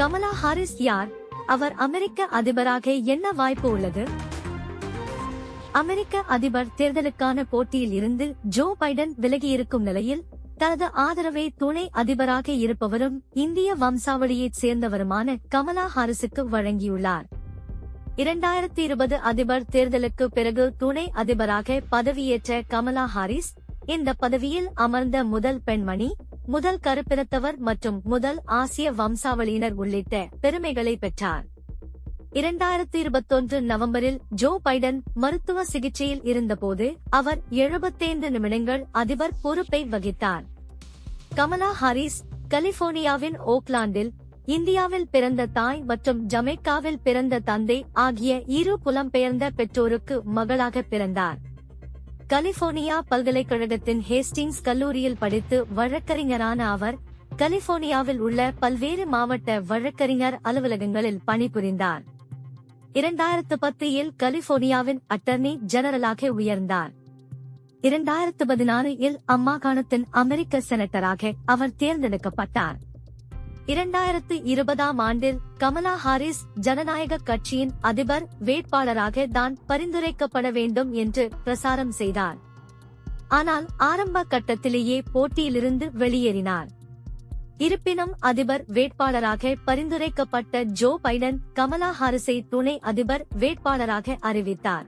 Kamala Harris யார்? அவர் அமெரிக்க அதிபராக என்ன வாய்ப்பு உள்ளது? அமெரிக்க அதிபர் தேர்தலுக்கான போட்டியில் இருந்து ஜோ பைடன் விலகியிருக்கும் நிலையில் தனது ஆதரவை துணை அதிபராக இருப்பவரும் இந்திய வம்சாவளியைச் சேர்ந்தவருமான கமலா ஹாரிஸுக்கு வழங்கியுள்ளார். இரண்டாயிரத்தி இருபது அதிபர் தேர்தலுக்கு பிறகு துணை அதிபராக பதவியேற்ற கமலா ஹாரிஸ் இந்த பதவியில் அமர்ந்த முதல் பெண்மணி முதல் கருப்பினத்தவர் மற்றும் முதல் ஆசிய வம்சாவளியினர் உள்ளிட்ட பெருமைகளை பெற்றார். இரண்டாயிரத்தி இருபத்தொன்று நவம்பரில் ஜோ பைடன் மருத்துவ சிகிச்சையில் இருந்தபோது அவர் எழுபத்தைந்து நிமிடங்கள் அதிபர் பொறுப்பை வகித்தார். கமலா ஹாரிஸ் கலிபோர்னியாவின் ஓக்லாந்தில் இந்தியாவில் பிறந்த தாய் மற்றும் ஜமைக்காவில் பிறந்த தந்தை ஆகிய இரு புலம்பெயர்ந்த பெற்றோருக்கு மகளாக பிறந்தார். கலிபோர்னியா பல்கலைக்கழகத்தின் ஹேஸ்டிங்ஸ் கல்லூரியில் படித்து வழக்கறிஞரான அவர் கலிபோர்னியாவில் உள்ள பல்வேறு மாவட்ட வழக்கறிஞர் அலுவலகங்களில் பணிபுரிந்தார். இரண்டாயிரத்து பத்தில் கலிபோர்னியாவின் அட்டர்னி ஜெனரலாக உயர்ந்தார். இரண்டாயிரத்து பதினாறு இல் அம்மாகாணத்தின் அமெரிக்க செனட்டராக அவர் தேர்ந்தெடுக்கப்பட்டார். இரண்டாயிரத்து இருபதாம் ஆண்டில் கமலா ஹாரிஸ் ஜனநாயக கட்சியின் அதிபர் வேட்பாளராக தான் பரிந்துரைக்கப்பட வேண்டும் என்று பிரசாரம் செய்தார். ஆனால் ஆரம்ப கட்டத்திலேயே போட்டியிலிருந்து வெளியேறினார். இருப்பினும் அதிபர் வேட்பாளராக பரிந்துரைக்கப்பட்ட ஜோ பைடன் கமலா ஹாரிஸை துணை அதிபர் வேட்பாளராக அறிவித்தார்.